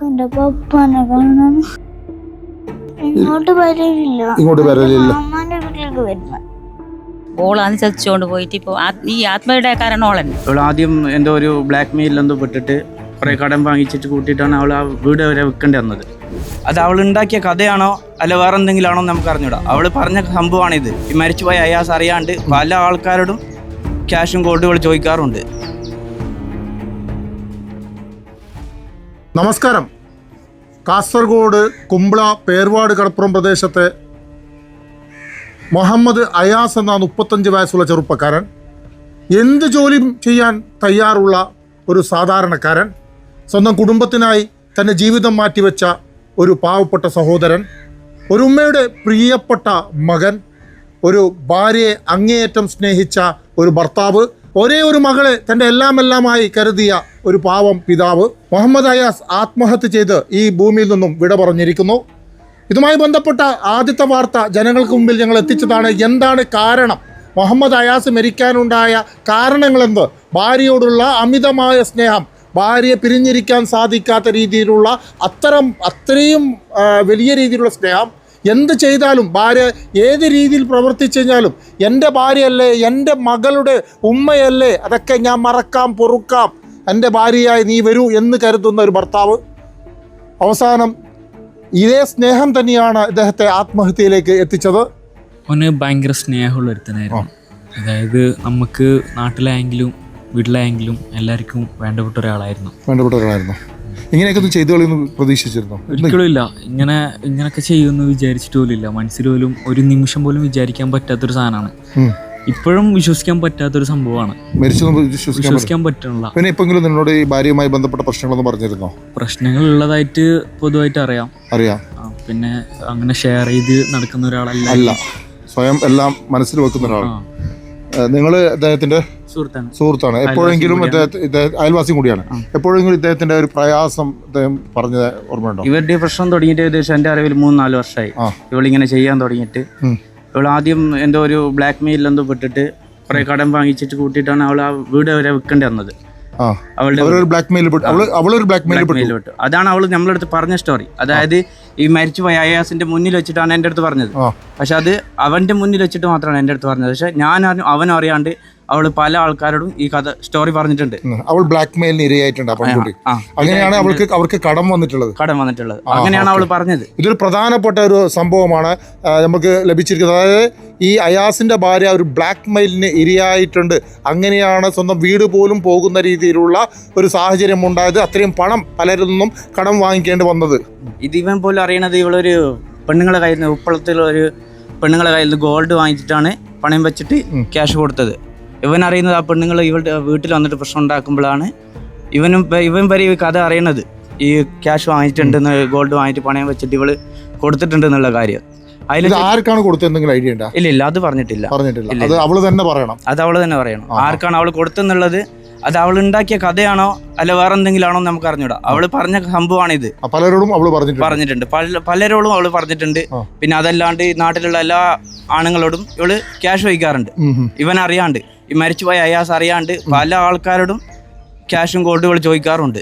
നമുക്ക് എന്റെ പപ്പാനെ കാണണം. ഇങ്ങോട്ട് വരലില്ല. ഇങ്ങോട്ട് വരലില്ല. അമ്മാന്റെ വീട്ടിലേക്ക് വരുന്ന ഓളാന്ന് ചതിച്ചുകൊണ്ട് പോയിട്ട് ഇപ്പോൾ ഈ ആത്മയുടെ കാരണം ഓളന്നെ. അവൾ ആദ്യം എന്തോ ഒരു ബ്ലാക്ക് മെയിൽ എന്തോ പെട്ടിട്ട് കുറെ കടം വാങ്ങിച്ചിട്ട് കൂട്ടിയിട്ടാണ് അവൾ ആ വീട് വരെ വെക്കേണ്ടി വന്നത്. അത് അവൾ ഉണ്ടാക്കിയ കഥയാണോ? അല്ല വേറെ എന്തെങ്കിലും ആണോ നമുക്ക് അറിഞ്ഞൂടാ. അവൾ പറഞ്ഞ സംഭവമാണിത്. ഈ മരിച്ചുപോയ അയാസ് അറിയാണ്ട് പല ആൾക്കാരോടും ക്യാഷും ഗോൾഡുകൾ ചോദിക്കാറുണ്ട്. നമസ്കാരം. കാസർഗോഡ് കുമ്പള പേർവാട് കടപ്പുറം പ്രദേശത്തെ മുഹമ്മദ് അയാസ് എന്ന മുപ്പത്തഞ്ച് വയസ്സുള്ള ചെറുപ്പക്കാരൻ. എന്ത് ജോലിയും ചെയ്യാൻ തയ്യാറുള്ള ഒരു സാധാരണക്കാരൻ. സ്വന്തം കുടുംബത്തിനായി തന്റെ ജീവിതം മാറ്റിവെച്ച ഒരു പാവപ്പെട്ട സഹോദരൻ. ഒരു ഉമ്മയുടെ പ്രിയപ്പെട്ട മകൻ. ഒരു ഭാര്യയെ അങ്ങേയറ്റം സ്നേഹിച്ച ഒരു ഭർത്താവ്. ഒരേ ഒരു മകളെ തന്റെ എല്ലാമെല്ലാമായി കരുതിയ ഒരു പാവം പിതാവ് മുഹമ്മദ് അയാസ് ആത്മഹത്യ ചെയ്ത് ഈ ഭൂമിയിൽ നിന്നും വിട പറഞ്ഞിരിക്കുന്നു. ഇതുമായി ബന്ധപ്പെട്ട ആദ്യത്തെ വാർത്ത ജനങ്ങൾക്ക് മുമ്പിൽ ഞങ്ങൾ എത്തിച്ചതാണ്. എന്താണ് കാരണം? മുഹമ്മദ് അയാസ് മരിക്കാനുണ്ടായ കാരണങ്ങളെന്ത്? ഭാര്യയോടുള്ള അമിതമായ സ്നേഹം ഭാര്യയെ പിരിഞ്ഞിരിക്കാൻ സാധിക്കാത്ത രീതിയിലുള്ള അത്തരം അത്രയും വലിയ രീതിയിലുള്ള സ്നേഹം എന്ത് ചെയ്താലും ഭാര്യ ഏത് രീതിയിൽ പ്രവർത്തിച്ചു കഴിഞ്ഞാലും എന്റെ ഭാര്യയല്ലേ എന്റെ മകളുടെ ഉമ്മയല്ലേ അതൊക്കെ ഞാൻ മറക്കാം പൊറുക്കാം. എന്റെ ഭാര്യയായി നീ വരൂ എന്ന് കരുതുന്ന ഒരു ഭർത്താവ്. അവസാനം ഇതേ സ്നേഹം തന്നെയാണ് ഇദ്ദേഹത്തെ ആത്മഹത്യയിലേക്ക് എത്തിച്ചത്. അവന് ഭയങ്കര സ്നേഹമുള്ള ഒരുത്തനായിരുന്നു. അതായത് നമുക്ക് നാട്ടിലായെങ്കിലും വീട്ടിലായെങ്കിലും എല്ലാവർക്കും വേണ്ടപ്പെട്ട ഒരാളായിരുന്നു. വേണ്ടപ്പെട്ടവരായിരുന്നു ഇങ്ങനെയൊക്കെ ഒന്ന് ചെയ്തു കളയുന്നു പ്രതീക്ഷിച്ചിരുന്നു? ഒരിക്കലും ഇല്ല. ഇങ്ങനെ ഇങ്ങനെയൊക്കെ ചെയ്യുമെന്ന് വിചാരിച്ചിട്ട് പോലും ഇല്ല. മനസ്സിൽ പോലും ഒരു നിമിഷം പോലും വിചാരിക്കാൻ പറ്റാത്തൊരു സാധനമാണ്. ഇപ്പോഴും വിശ്വസിക്കാൻ പറ്റാത്തൊരു സംഭവമാണ്. വിശ്വസിക്കാൻ പറ്റണില്ല. പിന്നെ ഇപ്പെങ്കിലും നിന്നോട് ഈ ഭാര്യയുമായി ബന്ധപ്പെട്ട പ്രശ്നങ്ങളൊന്നും പറഞ്ഞിരുന്നോ? പ്രശ്നങ്ങൾ ഉള്ളതായിട്ട് പൊതുവായിട്ട് അറിയാം. അറിയാം. പിന്നെ അങ്ങനെ ഷെയർ ചെയ്ത് നടക്കുന്ന ഒരാളല്ല. സ്വയം എല്ലാം മനസ്സിൽ വെക്കുന്ന ഒരാളാണ്. നിങ്ങൾ അദ്ദേഹത്തിന്റെ സുഹൃത്താണ്. സുഹൃത്താണ്. എപ്പോഴെങ്കിലും അയൽവാസി കൂടിയാണ്. എപ്പോഴെങ്കിലും ഇദ്ദേഹത്തിന്റെ ഒരു പ്രയാസം ഇദ്ദേഹം പറഞ്ഞത് ഓർമ്മയുണ്ടോ? ഇവരുടെ പ്രശ്നം തുടങ്ങിയിട്ട് ഏകദേശം എന്റെ അറിവിൽ മൂന്ന് നാല് വർഷമായി. ഇവളിങ്ങനെ ചെയ്യാൻ തുടങ്ങിയിട്ട്. ഇവൾ ആദ്യം എന്തോ ഒരു ബ്ലാക്ക് മെയിൽ എന്തോ പെട്ടിട്ട് കുറെ കടം വാങ്ങിച്ചിട്ട് കൂട്ടിയിട്ടാണ് അവൾ ആ വീട് വരെ വിൽക്കേണ്ടി വന്നത്. അതാണ് അവൾ നമ്മളടുത്ത് പറഞ്ഞ സ്റ്റോറി അതായത് ഈ മരിച്ചുപോയ അയാസിന്റെ മുന്നിൽ വെച്ചിട്ടാണ് എന്റെ അടുത്ത് പറഞ്ഞത്. പക്ഷെ അത് അവന്റെ മുന്നിൽ വെച്ചിട്ട് മാത്രമാണ് എന്റെ അടുത്ത് പറഞ്ഞത്. പക്ഷെ ഞാൻ അവനും അറിയാണ്ട് അവൾ പല ആൾക്കാരോടും ഈ കഥ സ്റ്റോറി പറഞ്ഞിട്ടുണ്ട്. അവൾ ബ്ലാക്ക് മെയിലിന് ഇരയായിട്ടുണ്ട് അങ്ങനെയാണ് അവൾക്ക് അവർക്ക് കടം വന്നിട്ടുള്ളത്. കടം വന്നിട്ടുള്ളത്. അങ്ങനെയാണ് അവൾ പറഞ്ഞത്. ഇതൊരു പ്രധാനപ്പെട്ട ഒരു സംഭവമാണ് നമുക്ക് ലഭിച്ചിരിക്കുന്നത്. അതായത് ഈ അയാസിന്റെ ഭാര്യ ഒരു ബ്ലാക്ക് മെയിലിന് ഇരയായിട്ടുണ്ട്. അങ്ങനെയാണ് സ്വന്തം വീട് പോലും പോകുന്ന രീതിയിലുള്ള ഒരു സാഹചര്യം ഉണ്ടായത്. അത്രയും പണം പലരിൽ നിന്നും കടം വാങ്ങിക്കേണ്ടി വന്നത്. ഇത് ഇവൻ പോലും അറിയണത് ഇവളൊരു പെണ്ണുങ്ങളെ കയ്യിൽ നിന്ന് ഉപ്പളത്തിലുള്ള ഒരു പെണ്ണുങ്ങളെ കയ്യിൽ നിന്ന് ഗോൾഡ് വാങ്ങിച്ചിട്ടാണ് പണയം വെച്ചിട്ട് ക്യാഷ് കൊടുത്തത്. ഇവൻ അറിയുന്നത് ആ പെണ്ണുങ്ങൾ ഇവളുടെ വീട്ടിൽ വന്നിട്ട് പ്രശ്നം ഉണ്ടാക്കുമ്പോഴാണ് ഇവനും ഇവൻ വരെ ഈ കഥ അറിയണത്. ഈ ക്യാഷ് വാങ്ങിയിട്ടുണ്ടെന്ന് ഗോൾഡ് വാങ്ങിയിട്ട് പണയം വെച്ചിട്ട് ഇവൾ കൊടുത്തിട്ടുണ്ട് എന്നുള്ള കാര്യം. അതിൽ ആർക്കാണ് കൊടുത്തെന്തെങ്കിലും ഐഡിയ ഉണ്ടോ? ഇല്ല ഇല്ല അത് പറഞ്ഞിട്ടില്ല. പറഞ്ഞിട്ടില്ല. അത് അവൾ തന്നെ പറയണം. അത് അവൾ തന്നെ പറയണം. ആർക്കാണ് അവൾ കൊടുത്തെന്നുള്ളത് അത് അവൾ ഉണ്ടാക്കിയ കഥയാണോ അല്ല വേറെ എന്തെങ്കിലും ആണോ നമുക്ക് അറിഞ്ഞൂടാ. അവൾ പറഞ്ഞ സംഭവമാണിത്. ഇത് പലരോടും അവൾ പറഞ്ഞിട്ടുണ്ട്. പറഞ്ഞിട്ടുണ്ട്. പല പലരോടും അവൾ പറഞ്ഞിട്ടുണ്ട്. പിന്നെ അതല്ലാണ്ട് നാട്ടിലുള്ള എല്ലാ ആണുങ്ങളോടും ഇവൾ ക്യാഷ് വഹിക്കാറുണ്ട്. ഇവൻ അറിയാണ്ട്. ഈ മരിച്ചുപോയ അയാസ് അറിയാണ്ട് പല ആൾക്കാരോടും ക്യാഷും ഗോൾഡുകൾ ചോദിക്കാറുണ്ട്.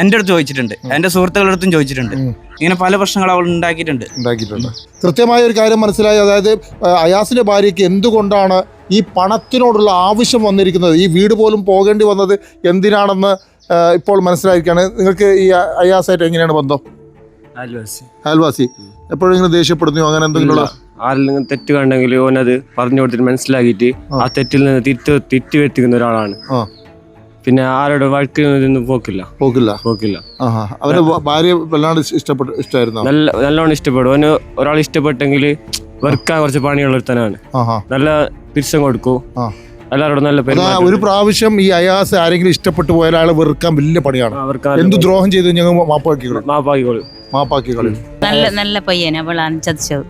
എന്റെ അടുത്ത് ചോദിച്ചിട്ടുണ്ട്. എന്റെ സുഹൃത്തുക്കളുടെ അടുത്തും ചോദിച്ചിട്ടുണ്ട്. ഇങ്ങനെ പല പ്രശ്നങ്ങൾ അവൾ ഉണ്ടാക്കിയിട്ടുണ്ട്. ഉണ്ടാക്കിയിട്ടുണ്ട്. കൃത്യമായ ഒരു കാര്യം മനസ്സിലായി. അതായത് അയാസിന്റെ അയാസിന്റെ ഭാര്യയ്ക്ക് എന്തുകൊണ്ടാണ് ഈ പണത്തിനോടുള്ള ആവശ്യം വന്നിരിക്കുന്നത്? ഈ വീട് പോലും പോകേണ്ടി വന്നത് എന്തിനാണെന്ന് ഇപ്പോൾ മനസ്സിലായിരിക്കുകയാണ്. നിങ്ങൾക്ക് ഈ അയാസായിട്ട് എങ്ങനെയാണ് ബന്ധം? അയൽവാസി. എപ്പോഴെങ്കിലും ദേഷ്യപ്പെടുന്നു അങ്ങനെ എന്തെങ്കിലും ആരെങ്കിലും തെറ്റ് കണ്ടെങ്കിൽ ഓനത് പറഞ്ഞു കൊടുത്തിട്ട് മനസ്സിലാക്കിയിട്ട് ആ. തെറ്റിൽ നിന്ന് തിരുത്ത് തിരുത്തി വരുത്തിക്കുന്ന ഒരാളാണ് പിന്നെ ആരോട് നിന്ന് പോക്കില്ല. പോക്കില്ല. പോക്കില്ല. അവന്റെ ഭാര്യ വല്ലാണ്ട് ഇഷ്ടപ്പെട്ടു ഇഷ്ടമായിരുന്നു നല്ല നല്ലോണം ഇഷ്ടപ്പെടും. ഓന് ഒരാൾ ഇഷ്ടപ്പെട്ടെങ്കിൽ വെറുക്കാൻ കുറച്ച് പണിയുള്ള ഒരുത്തനാണ് നല്ല തിരിച്ചും കൊടുക്കും. എല്ലാവരോടും നല്ല ഒരു പ്രാവശ്യം ഈ അയാസ് ആരെങ്കിലും ഇഷ്ടപ്പെട്ടു പോയാൽ അയാൾ വെറുക്കാൻ വലിയ പണിയാണ്. എന്ത് ദ്രോഹം ചെയ്തു ഞങ്ങൾ മാപ്പാക്കി കളി മാപ്പാക്കിക്കോളും മാപ്പാക്കി കളി നല്ല നല്ല പയ്യൻ അവളാണ് ചതിച്ചത്.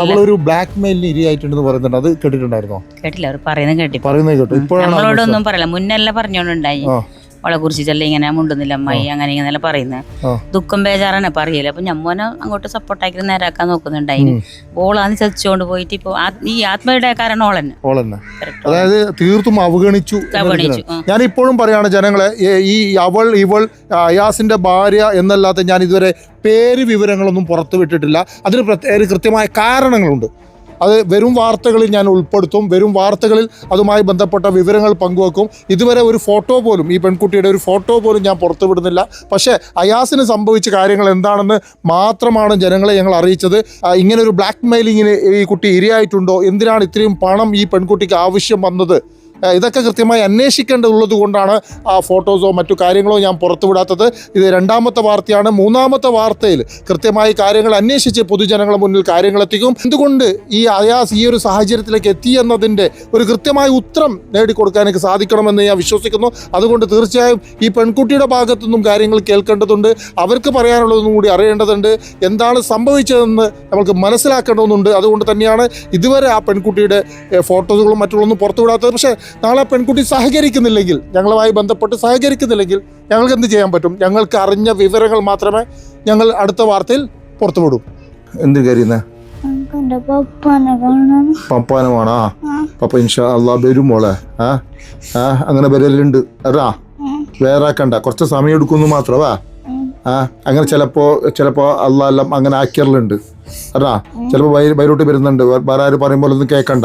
അവളൊരു ബ്ലാക്ക് മെയിലിന് ഇരയായിട്ടുണ്ടെന്ന് പറയുന്നുണ്ട്. അത് കേട്ടിട്ടുണ്ടായിരുന്നോ? കേട്ടില്ല അവർ പറയുന്നത് കേട്ടി പറയുന്നത് കേട്ടു. ഇപ്പോഴാണ് നമ്മളോടൊന്നും പറയല മുന്നല്ല പറഞ്ഞോണ്ടുണ്ടായി. ആ. അവളെ കുറിച്ചിട്ടല്ലേ ഇങ്ങനെ മുണ്ടുന്നില്ല അമ്മായി അങ്ങനെ ഇങ്ങനെ പറയുന്നത്. ദുഃഖം ബേജാറാണ് പറയൽ അപ്പൊ ഞമ്മോനെ അങ്ങോട്ട് സപ്പോർട്ടാക്കി നേരാക്കാൻ നോക്കുന്നുണ്ടായിന്. ഓളാന്ന് ചതിച്ചോണ്ട് പോയിട്ട് ഇപ്പൊ ഈ ആത്മയുടെ കാരണം ഓളന്നെ. ഓളന്നെ. അതായത് തീർത്തും അവഗണിച്ചു അവഗണിച്ചു, ഞാൻ ഇപ്പോഴും പറയാണ് ജനങ്ങളെ ഈ അവൾ ഇവൾ അയാസിന്റെ ഭാര്യ എന്നല്ലാത്ത ഞാൻ ഇതുവരെ പേര് വിവരങ്ങളൊന്നും പുറത്തുവിട്ടിട്ടില്ല. അതിന് പ്രത്യേക കൃത്യമായ കാരണങ്ങളുണ്ട്. അത് വരും വാർത്തകളിൽ ഞാൻ ഉൾപ്പെടുത്തും വരും വാർത്തകളിൽ അതുമായി ബന്ധപ്പെട്ട വിവരങ്ങൾ പങ്കുവെക്കും. ഇതുവരെ ഒരു ഫോട്ടോ പോലും ഈ പെൺകുട്ടിയുടെ ഒരു ഫോട്ടോ പോലും ഞാൻ പുറത്തുവിടുന്നില്ല. പക്ഷേ അയാസിന് സംഭവിച്ച കാര്യങ്ങൾ എന്താണെന്ന് മാത്രമാണ് ജനങ്ങളെ ഞങ്ങൾ അറിയിച്ചത്. ഇങ്ങനൊരു ബ്ലാക്ക് മെയിലിങ്ങിന് ഈ കുട്ടി ഇരയായിട്ടുണ്ടോ? എന്തിനാണ് ഇത്രയും പണം ഈ പെൺകുട്ടിക്ക് ആവശ്യം വന്നത്? ഇതൊക്കെ കൃത്യമായി അന്വേഷിക്കേണ്ടതുള്ളത് കൊണ്ടാണ് ആ ഫോട്ടോസോ മറ്റു കാര്യങ്ങളോ ഞാൻ പുറത്തുവിടാത്തത്. ഇത് രണ്ടാമത്തെ വാർത്തയാണ്. മൂന്നാമത്തെ വാർത്തയിൽ കൃത്യമായി കാര്യങ്ങൾ അന്വേഷിച്ച് പൊതുജനങ്ങളുടെ മുന്നിൽ കാര്യങ്ങൾ എത്തിക്കും. എന്തുകൊണ്ട് ഈ അയാസ് ഈ ഒരു സാഹചര്യത്തിലേക്ക് എത്തി എന്നതിന്റെ ഒരു കൃത്യമായ ഉത്തരം നേടിക്കൊടുക്കാൻ എനിക്ക് സാധിക്കണമെന്ന് ഞാൻ വിശ്വസിക്കുന്നു. അതുകൊണ്ട് തീർച്ചയായും ഈ പെൺകുട്ടിയുടെ ഭാഗത്തുനിന്നും കാര്യങ്ങൾ കേൾക്കേണ്ടതുണ്ട്. അവർക്ക് പറയാനുള്ളതൊന്നും കൂടി അറിയേണ്ടതുണ്ട്. എന്താണ് സംഭവിച്ചതെന്ന് നമുക്ക് മനസ്സിലാക്കേണ്ടതുണ്ട്. അതുകൊണ്ട് തന്നെയാണ് ഇതുവരെ ആ പെൺകുട്ടിയുടെ ഫോട്ടോസുകളും മറ്റുള്ളതൊന്നും പുറത്തുവിടാത്തത്. പക്ഷേ നാളെ പെൺകുട്ടി സഹകരിക്കുന്നില്ലെങ്കിൽ ഞങ്ങളുമായി ബന്ധപ്പെട്ട് സഹകരിക്കുന്നില്ലെങ്കിൽ ഞങ്ങൾക്ക് എന്ത് ചെയ്യാൻ പറ്റും? ഞങ്ങൾക്ക് അറിഞ്ഞ വിവരങ്ങൾ മാത്രമേ ഞങ്ങൾ അടുത്ത വാർത്തയിൽ പുറത്തുവിടൂ. എന്ത് കാണണം പപ്പാനുമാണോ പപ്പ ഇൻഷാ അള്ളാ വരും മോളെ. ആ? ആ അങ്ങനെ വരലുണ്ട്. അതാ. വേറെ ആക്കണ്ട കുറച്ച് സമയം എടുക്കുന്നു മാത്രമാ ആ അങ്ങനെ ചിലപ്പോ ചിലപ്പോ അള്ളാ എല്ലാം അങ്ങനെ ആക്കിയറലുണ്ട് അതാ ചിലപ്പോൾ വൈരോട്ട് വരുന്നുണ്ട്. വേ- വേറെ ആര് പറയുമ്പോൾ ഒന്നും കേൾക്കണ്ട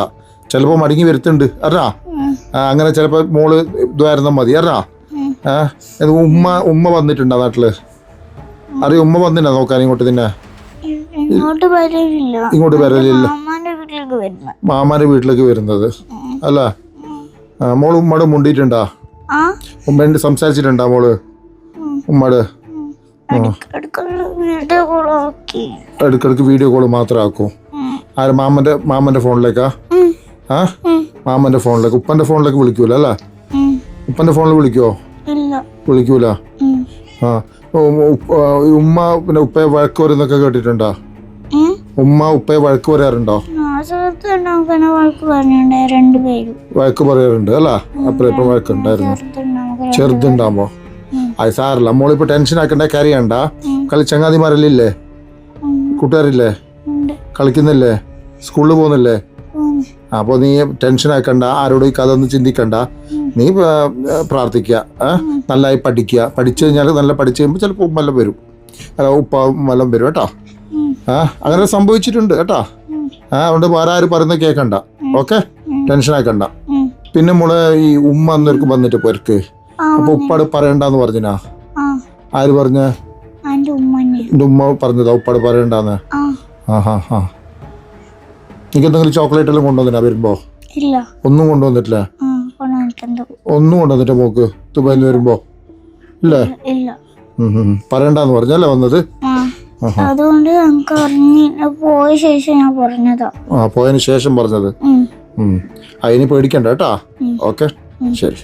ചിലപ്പോൾ മടങ്ങി വരുത്തുണ്ട് അറാ അങ്ങനെ ചിലപ്പോൾ മോൾ ഇതായിരുന്നാൽ മതി. അറാ ഏഹ് ഉമ്മ ഉമ്മ വന്നിട്ടുണ്ടോ നാട്ടിൽ? അറിയ ഉമ്മ വന്നിട്ടുണ്ടോ നോക്കാൻ ഇങ്ങോട്ട് തന്നെ ഇങ്ങോട്ട് വരലില്ല. മാമാന്റെ വീട്ടിലേക്ക് വരുന്നത്. അല്ല? മോൾ ഉമ്മയുടെ മുണ്ടിട്ടുണ്ടാ? ഉമ്മേണ്ട് സംസാരിച്ചിട്ടുണ്ടാ മോൾ? ഉമ്മയുടെ ഇടയ്ക്കിടയ്ക്ക് വീഡിയോ കോൾ മാത്രം ആക്കും ആര്? മാമന്റെ മാമന്റെ ഫോണിലേക്കാ? ആ? മാമന്റെ ഫോണിലേക്ക് ഉപ്പന്റെ ഫോണിലേക്ക് വിളിക്കൂല അല്ലേ? ഉപ്പന്റെ ഫോണിൽ വിളിക്കുവോ വിളിക്കൂല? ആ. ഉമ്മ പിന്നെ ഉപ്പയെ വഴക്ക് വരുന്നൊക്കെ കേട്ടിട്ടുണ്ടോ? ഉമ്മ ഉപ്പയെ വഴക്ക് പറയാറുണ്ടോ? വഴക്ക് പറയാറുണ്ട് അല്ല? അപ്പുറം ഇപ്പൊ വഴക്കുണ്ടായിരുന്നു. ചെറുതുണ്ടാകുമ്പോ അത് സാറില്ല മോളിപ്പോ ടെൻഷൻ ആക്കണ്ട കരയണ്ട കളി ചങ്ങാതിമാരല്ലേ. കൂട്ടുകാരില്ലേ? കളിക്കുന്നില്ലേ? സ്കൂളിൽ പോകുന്നില്ലേ. അപ്പോൾ നീ ടെൻഷൻ ആക്കണ്ട ആരോടും ഈ കഥ ഒന്നും ചിന്തിക്കണ്ട. നീ പ്രാർത്ഥിക്ക പ്രാർത്ഥിക്കുക നല്ലതായി പഠിക്കുക പഠിച്ചു കഴിഞ്ഞാൽ നല്ല പഠിച്ചു കഴിയുമ്പോൾ ചിലപ്പോൾ ഉമ്മെല്ലാം വരും. അല്ല ഉപ്പാവും വല്ലം വരും കേട്ടോ. ആ അങ്ങനെ സംഭവിച്ചിട്ടുണ്ട് കേട്ടോ. ആ അതുകൊണ്ട് വേറെ ആരും പറയുന്നത് കേൾക്കണ്ട ഓക്കെ? ടെൻഷൻ ആക്കണ്ട. പിന്നെ മോൾ ഈ ഉമ്മ അന്നേർക്ക് വന്നിട്ട് പോർക്ക് ആ അപ്പൊ ഉപ്പാട് പറയണ്ടെന്ന് പറഞ്ഞിനാ? ആര് പറഞ്ഞ? എന്റെ ഉമ്മ പറഞ്ഞതാ ഉപ്പാട് പറയണ്ടെന്ന്. ആഹാ ആ. ഹാ ഹാ. എനിക്ക് എന്തെങ്കിലും ചോക്ലേറ്റ് എല്ലാം കൊണ്ടുവന്നില്ല വരുമ്പോ? ഇല്ല. ഒന്നും കൊണ്ടുവന്നിട്ടില്ല? ഒന്നും കൊണ്ടുവന്നിട്ട് പോക്ക്? ദുബായിൽ വരുമ്പോ? ഇല്ലേ? പറയണ്ടെന്ന് പറഞ്ഞല്ലേ വന്നത്? അതുകൊണ്ട് നമുക്ക് പോയ ശേഷം ഞാൻ പറഞ്ഞതാ. ആ പോയതിന് ശേഷം പറഞ്ഞത്. അതിന് പേടിക്കണ്ട കേട്ടാ. ഓക്കെ. ശരി.